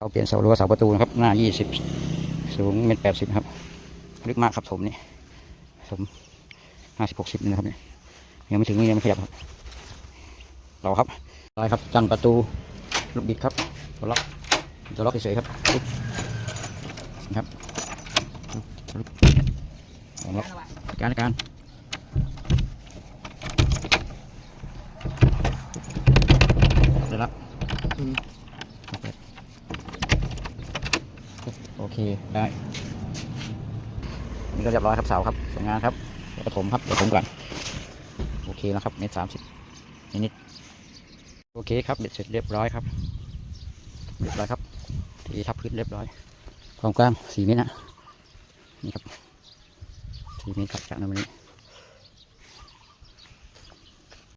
เราเปลี่ยนเสารั้วเสาประตูนะครับ หน้ายี่สิบสูงเมตรแปดสิบครับ ลึกมากครับผมนี่ผมห้าสิบหกสิบนี่นะครับเนี่ยยังไม่ถึงยังไม่ขยับครับเราครับอะไรครับจันประตูลูกบิดครับตัวล็อกตัวล็อกเฉยๆครับครับล็อกการการได้แล้ว โอเคได้นี่ก็เรียบร้อยครับเสาครับสวยงามครับเดี๋ยวปฐมครับกระถมก่อนโอเคแล้วครับเมตรสามสิบนิดโอเคครับเบ็ดเสร็จเรียบร้อยครับเรียบร้อยครับทีทับพื้นเรียบร้อยความกว้างสี่เมตรนะนี่ครับสี่เมตรครับจากนั้นวันนี้